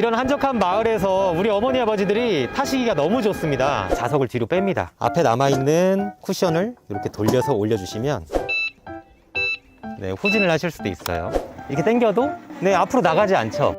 이런 한적한 마을에서 우리 어머니 아버지들이 타시기가 너무 좋습니다. 좌석을 뒤로 뺍니다. 앞에 남아있는 쿠션을 이렇게 돌려서 올려주시면 네, 후진을 하실 수도 있어요. 이렇게 당겨도 네, 앞으로 나가지 않죠.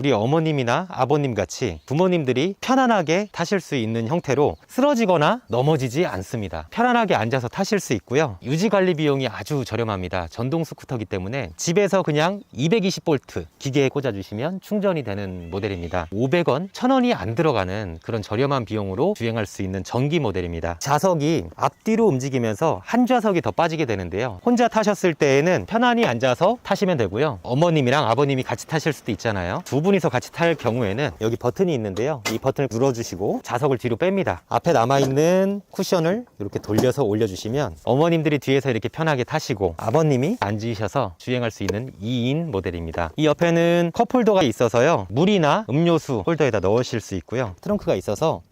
우리 어머님이나 아버님 같이 부모님들이 편안하게 타실 수 있는 형태로 쓰러지거나 넘어지지 않습니다. 편안하게 앉아서 타실 수 있고요. 유지 관리 비용이 아주 저렴합니다. 전동 스쿠터기 때문에 집에서 그냥 220V 기계에 꽂아주시면 충전이 되는 모델입니다. 500원, 1000원이 안 들어가는 그런 저렴한 비용으로 주행할 수 있는 전기 모델입니다. 좌석이 앞뒤로 움직이면서 한 좌석이 더 빠지게 되는데요. 혼자 타셨을 때에는 편안히 앉아서 타시면 되고요. 어머님이랑 아버님이 같이 타실 수도 있잖아요. 두분 이서 같이 탈 경우에는 여기 버튼이 있는데요. 이 버튼을 눌러주시고 좌석을 뒤로 뺍니다. 앞에 남아있는 쿠션을 이렇게 돌려서 올려주시면 어머님들이 뒤에서 이렇게 편하게 타시고 아버님이 앉으셔서 주행할 수 있는 2인 모델입니다. 이 옆에는 컵홀더가 있어서요. 물이나 음료수 홀더에다 넣으실 수 있고요. 트렁크가 있어서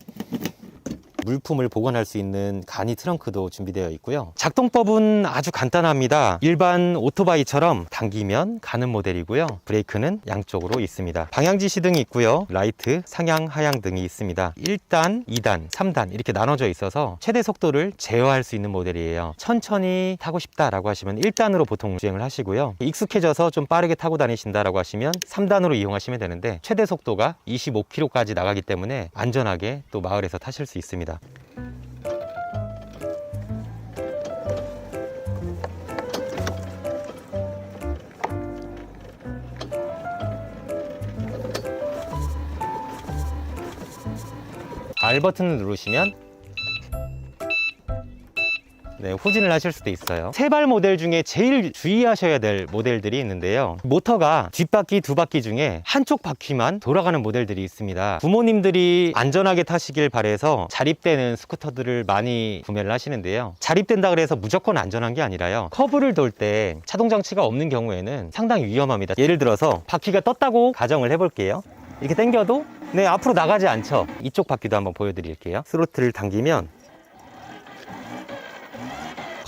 물품을 보관할 수 있는 간이 트렁크도 준비되어 있고요. 작동법은 아주 간단합니다. 일반 오토바이처럼 당기면 가는 모델이고요. 브레이크는 양쪽으로 있습니다. 방향 지시등이 있고요. 라이트, 상향, 하향 등이 있습니다. 1단, 2단, 3단 이렇게 나눠져 있어서 최대 속도를 제어할 수 있는 모델이에요. 천천히 타고 싶다라고 하시면 1단으로 보통 주행을 하시고요. 익숙해져서 좀 빠르게 타고 다니신다라고 하시면 3단으로 이용하시면 되는데 최대 속도가 25km까지 나가기 때문에 안전하게 또 마을에서 타실 수 있습니다. R 버튼을 누르시면 네, 후진을 하실 수도 있어요. 세발 모델 중에 제일 주의하셔야 될 모델들이 있는데요. 모터가 뒷바퀴 두 바퀴 중에 한쪽 바퀴만 돌아가는 모델들이 있습니다. 부모님들이 안전하게 타시길 바래서 자립되는 스쿠터들을 많이 구매를 하시는데요. 자립된다 그래서 무조건 안전한 게 아니라요. 커브를 돌 때 차동 장치가 없는 경우에는 상당히 위험합니다. 예를 들어서 바퀴가 떴다고 가정을 해볼게요. 이렇게 당겨도 네 앞으로 나가지 않죠. 이쪽 바퀴도 한번 보여드릴게요. 스로틀을 당기면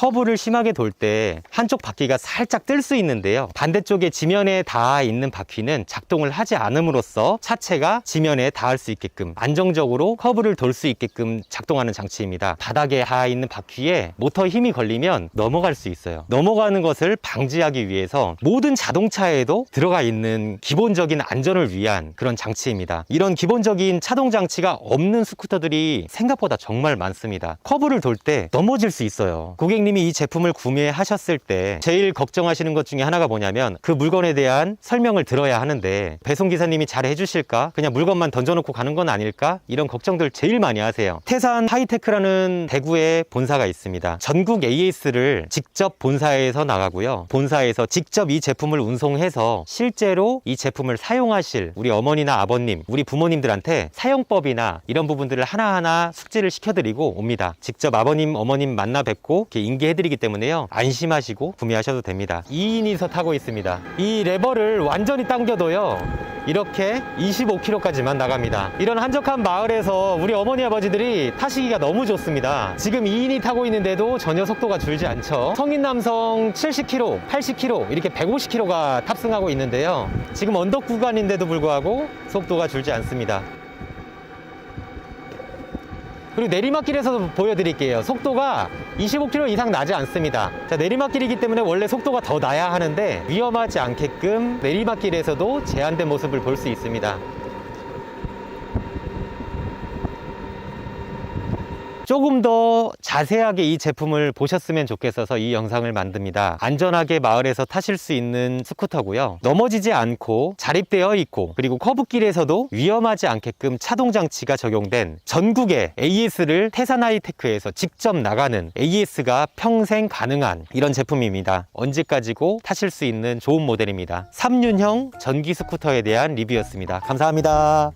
커브를 심하게 돌 때 한쪽 바퀴가 살짝 뜰 수 있는데요. 반대쪽에 지면에 닿아 있는 바퀴는 작동을 하지 않음으로써 차체가 지면에 닿을 수 있게끔 안정적으로 커브를 돌 수 있게끔 작동하는 장치입니다. 바닥에 닿아 있는 바퀴에 모터 힘이 걸리면 넘어갈 수 있어요. 넘어가는 것을 방지하기 위해서 모든 자동차에도 들어가 있는 기본적인 안전을 위한 그런 장치입니다. 이런 기본적인 차동 장치가 없는 스쿠터들이 생각보다 정말 많습니다. 커브를 돌 때 넘어질 수 있어요. 고객님 이 이 제품을 구매하셨을 때 제일 걱정하시는 것 중에 하나가 뭐냐면 그 물건에 대한 설명을 들어야 하는데 배송기사님이 잘 해주실까? 그냥 물건만 던져놓고 가는 건 아닐까? 이런 걱정들 제일 많이 하세요. 태산 하이테크라는 대구에 본사가 있습니다. 전국 AS를 직접 본사에서 나가고요. 본사에서 직접 이 제품을 운송해서 실제로 이 제품을 사용하실 우리 어머니나 아버님, 우리 부모님들한테 사용법이나 이런 부분들을 하나하나 숙지를 시켜드리고 옵니다. 직접 아버님, 어머님 만나 뵙고 이렇게 인계해 드리기 때문에요. 안심하시고 구매하셔도 됩니다. 2인이서 타고 있습니다. 이 레버를 완전히 당겨도요. 이렇게 25km까지만 나갑니다. 이런 한적한 마을에서 우리 어머니 아버지들이 타시기가 너무 좋습니다. 지금 2인이 타고 있는데도 전혀 속도가 줄지 않죠. 성인 남성 70km, 80km, 이렇게 150km가 탑승하고 있는데요. 지금 언덕 구간인데도 불구하고 속도가 줄지 않습니다. 그리고 내리막길에서도 보여드릴게요. 속도가 25km 이상 나지 않습니다. 자, 내리막길이기 때문에 원래 속도가 더 나야 하는데 위험하지 않게끔 내리막길에서도 제한된 모습을 볼 수 있습니다. 조금 더 자세하게 이 제품을 보셨으면 좋겠어서 이 영상을 만듭니다. 안전하게 마을에서 타실 수 있는 스쿠터고요. 넘어지지 않고 자립되어 있고 그리고 커브길에서도 위험하지 않게끔 차동 장치가 적용된 전국의 AS를 태산하이테크에서 직접 나가는 AS가 평생 가능한 이런 제품입니다. 언제까지고 타실 수 있는 좋은 모델입니다. 3륜형 전기 스쿠터에 대한 리뷰였습니다. 감사합니다.